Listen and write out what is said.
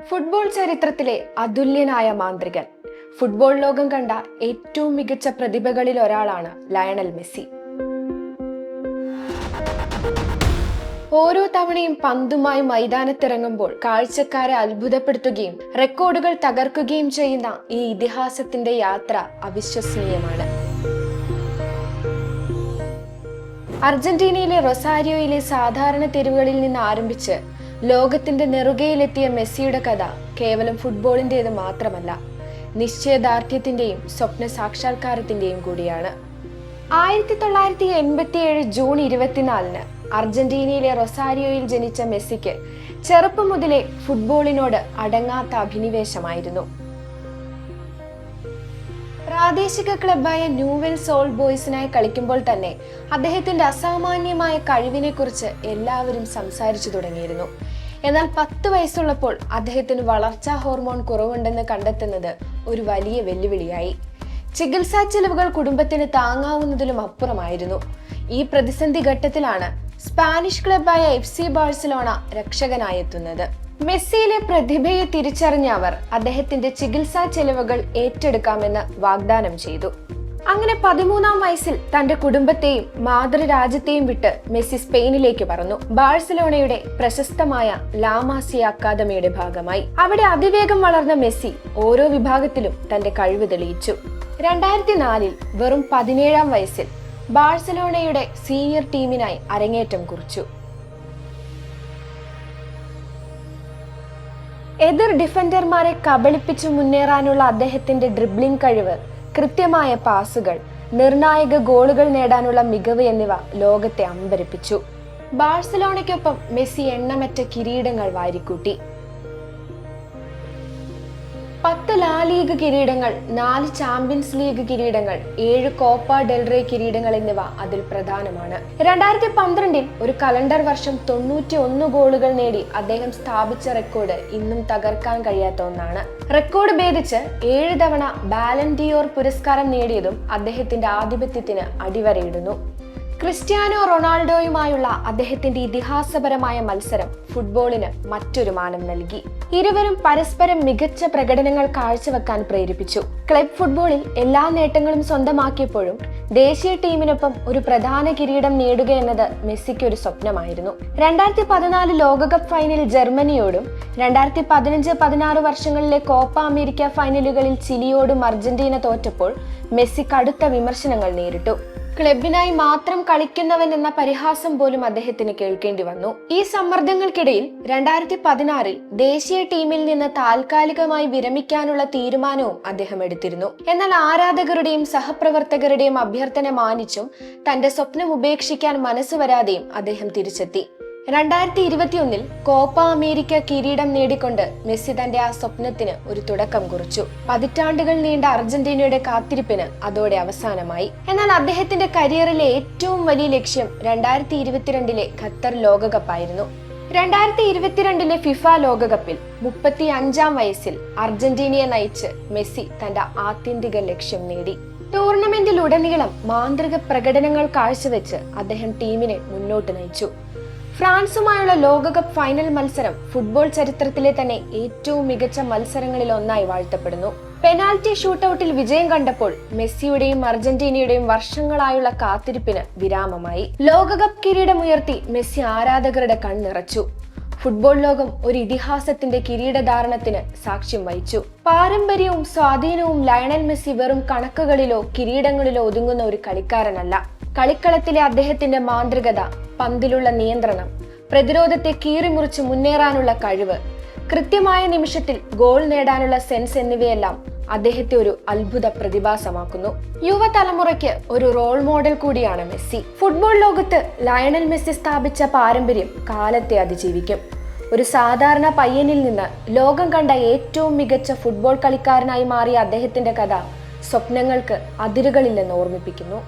Football ചരിത്രത്തിലെ അതുല്യനായ മാന്ത്രികൻ. Football ലോകം കണ്ട ഏറ്റവും മികച്ച പ്രതിഭകളിൽ ഒരാളാണ് ലയണൽ മെസ്സി. ഓരോ തവണയും പന്തുമായി മൈതാനത്തിറങ്ങുമ്പോൾ കാഴ്ചക്കാരെ അത്ഭുതപ്പെടുത്തുകയും റെക്കോർഡുകൾ തകർക്കുകയും ചെയ്യുന്ന ഈ ഇതിഹാസത്തിന്റെ യാത്ര അവിശ്വസനീയമാണ്. അർജന്റീനയിലെ റൊസാരിയോയിലെ സാധാരണ തെരുവുകളിൽ നിന്ന് ആരംഭിച്ച് ലോകത്തിന്റെ നെറുകയിലെത്തിയ മെസ്സിയുടെ കഥ കേവലം ഫുട്ബോളിന്റേത് മാത്രമല്ല നിശ്ചയദാർഢ്യത്തിന്റെയും സ്വപ്ന സാക്ഷാത്കാരത്തിന്റെയും കൂടിയാണ്. ആയിരത്തി തൊള്ളായിരത്തി എൺപത്തിയേഴ് ജൂൺ ഇരുപത്തിനാലിന് അർജന്റീനയിലെ റൊസാരിയോയിൽ ജനിച്ച മെസ്സിക്ക് ചെറുപ്പം മുതലേ ഫുട്ബോളിനോട് അടങ്ങാത്ത അഭിനിവേശമായിരുന്നു. പ്രാദേശിക ക്ലബായ ന്യൂവെൽ സോൾ ബോയ്സിനായി കളിക്കുമ്പോൾ തന്നെ അദ്ദേഹത്തിന്റെ അസാമാന്യമായ കഴിവിനെക്കുറിച്ച് എല്ലാവരും സംസാരിച്ചു തുടങ്ങിയിരുന്നു. എന്നാൽ പത്ത് വയസ്സുള്ളപ്പോൾ അദ്ദേഹത്തിന് വളർച്ചാ ഹോർമോൺ കുറവുണ്ടെന്ന് കണ്ടെത്തുന്നത് ഒരു വലിയ വെല്ലുവിളിയായി. ചികിത്സാ ചെലവുകൾ കുടുംബത്തിന് താങ്ങാവുന്നതിലും അപ്പുറമായിരുന്നു. ഈ പ്രതിസന്ധി ഘട്ടത്തിലാണ് സ്പാനിഷ് ക്ലബായ എഫ് സി ബാഴ്സലോണ രക്ഷകനായെത്തുന്നത്. മെസ്സിയിലെ പ്രതിഭയെ തിരിച്ചറിഞ്ഞ അവർ അദ്ദേഹത്തിന്റെ ചികിത്സാ ചെലവുകൾ ഏറ്റെടുക്കാമെന്ന് വാഗ്ദാനം ചെയ്തു. അങ്ങനെ പതിമൂന്നാം വയസ്സിൽ തന്റെ കുടുംബത്തെയും മാതൃരാജ്യത്തെയും വിട്ട് മെസ്സി സ്പെയിനിലേക്ക് പറന്നു. ബാഴ്സലോണയുടെ പ്രശസ്തമായ ലാമാസിയ അക്കാദമിയുടെ ഭാഗമായി. അവിടെ അതിവേഗം വളർന്ന മെസ്സി ഓരോ വിഭാഗത്തിലും തന്റെ കഴിവ് തെളിയിച്ചു. രണ്ടായിരത്തി നാലിൽ വെറും പതിനേഴാം വയസ്സിൽ ബാഴ്സലോണയുടെ സീനിയർ ടീമിനായി അരങ്ങേറ്റം കുറിച്ചു. എതിർ ഡിഫൻഡർമാരെ കബളിപ്പിച്ചു മുന്നേറാനുള്ള അദ്ദേഹത്തിന്റെ ഡ്രിബ്ലിംഗ് കഴിവ് കൃത്യമായ പാസുകൾ നിർണായക ഗോളുകൾ നേടാനുള്ള മികവ് എന്നിവ ലോകത്തെ അമ്പരപ്പിച്ചു. ബാഴ്സലോണയ്ക്കൊപ്പം മെസ്സി എണ്ണമറ്റ കിരീടങ്ങൾ വാരിക്കൂട്ടി. പത്ത് ലാ ലീഗ് കിരീടങ്ങൾ നാല് ചാമ്പ്യൻസ് ലീഗ് കിരീടങ്ങൾ ഏഴ് കോപ്പ ഡെൽറേ കിരീടങ്ങൾ എന്നിവ അതിൽ പ്രധാനമാണ്. രണ്ടായിരത്തി പന്ത്രണ്ടിൽ ഒരു കലണ്ടർ വർഷം തൊണ്ണൂറ്റി ഒന്ന് ഗോളുകൾ നേടി അദ്ദേഹം സ്ഥാപിച്ച റെക്കോർഡ് ഇന്നും തകർക്കാൻ കഴിയാത്ത ഒന്നാണ്. റെക്കോർഡ് ഭേദിച്ച് ഏഴ് തവണ ബാലൻഡിയോർ പുരസ്കാരം നേടിയതും അദ്ദേഹത്തിന്റെ ആധിപത്യത്തിന് അടിവരയിടുന്നു. ക്രിസ്ത്യാനോ റൊണാൾഡോയുമായുള്ള അദ്ദേഹത്തിന്റെ ഇതിഹാസപരമായ മത്സരം ഫുട്ബോളിന് മറ്റൊരു മാനം നൽകി. ഇരുവരും പരസ്പരം മികച്ച പ്രകടനങ്ങൾ കാഴ്ചവെക്കാൻ പ്രേരിപ്പിച്ചു. ക്ലബ് ഫുട്ബോളിൽ എല്ലാ നേട്ടങ്ങളും സ്വന്തമാക്കിയപ്പോഴും ദേശീയ ടീമിനൊപ്പം ഒരു പ്രധാന കിരീടം നേടുക എന്നത് മെസ്സിക്ക് ഒരു സ്വപ്നമായിരുന്നു. രണ്ടായിരത്തി പതിനാല് ലോകകപ്പ് ഫൈനൽ ജർമ്മനിയോടും രണ്ടായിരത്തി പതിനഞ്ച് പതിനാറ് വർഷങ്ങളിലെ കോപ്പ അമേരിക്ക ഫൈനലുകളിൽ ചിലിയോടും അർജന്റീന തോറ്റപ്പോൾ മെസ്സി കടുത്ത വിമർശനങ്ങൾ നേരിട്ടു. ക്ലബിനായി മാത്രം കളിക്കുന്നവൻ എന്ന പരിഹാസം പോലും അദ്ദേഹത്തിന് കേൾക്കേണ്ടി വന്നു. ഈ സമ്മർദ്ദങ്ങൾക്കിടയിൽ രണ്ടായിരത്തി പതിനാറിൽ ദേശീയ ടീമിൽ നിന്ന് താൽക്കാലികമായി വിരമിക്കാനുള്ള തീരുമാനവും അദ്ദേഹം എടുത്തിരുന്നു. എന്നാൽ ആരാധകരുടെയും സഹപ്രവർത്തകരുടെയും അഭ്യർത്ഥന മാനിച്ചും തന്റെ സ്വപ്നം ഉപേക്ഷിക്കാൻ മനസ്സ് വരാതെയും അദ്ദേഹം തിരിച്ചെത്തി. രണ്ടായിരത്തി ഇരുപത്തിയൊന്നിൽ കോപ്പ അമേരിക്ക കിരീടം നേടിക്കൊണ്ട് മെസ്സി തന്റെ ആ സ്വപ്നത്തിന് ഒരു തുടക്കം കുറിച്ചു. പതിറ്റാണ്ടുകൾ നീണ്ട അർജന്റീനയുടെ കാത്തിരിപ്പിന് അതോടെ അവസാനമായി. എന്നാൽ അദ്ദേഹത്തിന്റെ കരിയറിലെ ഏറ്റവും വലിയ ലക്ഷ്യം രണ്ടായിരത്തി ഇരുപത്തിരണ്ടിലെ ഖത്തർ ലോകകപ്പായിരുന്നു. രണ്ടായിരത്തി ഇരുപത്തിരണ്ടിലെ ഫിഫ ലോകകപ്പിൽ മുപ്പത്തി അഞ്ചാം വയസ്സിൽ അർജന്റീനയെ നയിച്ച് മെസ്സി തന്റെ ആത്യന്തിക ലക്ഷ്യം നേടി. ടൂർണമെന്റിലുടനീളം മാന്ത്രിക പ്രകടനങ്ങൾ കാഴ്ചവെച്ച് അദ്ദേഹം ടീമിനെ മുന്നോട്ട് നയിച്ചു. ഫ്രാൻസുമായുള്ള ലോകകപ്പ് ഫൈനൽ മത്സരം ഫുട്ബോൾ ചരിത്രത്തിലെ തന്നെ ഏറ്റവും മികച്ച മത്സരങ്ങളിൽ ഒന്നായി വാഴ്ത്തപ്പെടുന്നു. പെനാൽറ്റി ഷൂട്ടൌട്ടിൽ വിജയം കണ്ടപ്പോൾ മെസ്സിയുടെയും അർജന്റീനയുടെയും വർഷങ്ങളായുള്ള കാത്തിരിപ്പിന് വിരാമമായി. ലോകകപ്പ് കിരീടമുയർത്തി മെസ്സി ആരാധകരുടെ കണ്ണിറച്ചു. ഫുട്ബോൾ ലോകം ഒരു ഇതിഹാസത്തിന്റെ കിരീടധാരണത്തിന് സാക്ഷ്യം വഹിച്ചു. പാരമ്പര്യവും സ്വാധീനവും ലയണൽ മെസ്സി വെറും കണക്കുകളിലോ കിരീടങ്ങളിലോ ഒതുങ്ങുന്ന ഒരു കളിക്കാരനല്ല. കളിക്കളത്തിലെ അദ്ദേഹത്തിന്റെ മാന്ത്രികത പന്തിലുള്ള നിയന്ത്രണം പ്രതിരോധത്തെ കീറിമുറിച്ച് മുന്നേറാനുള്ള കഴിവ് കൃത്യമായ നിമിഷത്തിൽ ഗോൾ നേടാനുള്ള സെൻസ് എന്നിവയെല്ലാം അദ്ദേഹത്തെ ഒരു അത്ഭുത പ്രതിഭാസമാക്കുന്നു. യുവതലമുറയ്ക്ക് ഒരു റോൾ മോഡൽ കൂടിയാണ് മെസ്സി. ഫുട്ബോൾ ലോകത്ത് ലയണൽ മെസ്സി സ്ഥാപിച്ച പാരമ്പര്യം കാലത്തെ അതിജീവിക്കും. ഒരു സാധാരണ പയ്യനിൽ നിന്ന് ലോകം കണ്ട ഏറ്റവും മികച്ച ഫുട്ബോൾ കളിക്കാരനായി മാറിയ അദ്ദേഹത്തിന്റെ കഥ സ്വപ്നങ്ങൾക്ക് അതിരുകളില്ലെന്ന് ഓർമ്മിപ്പിക്കുന്നു.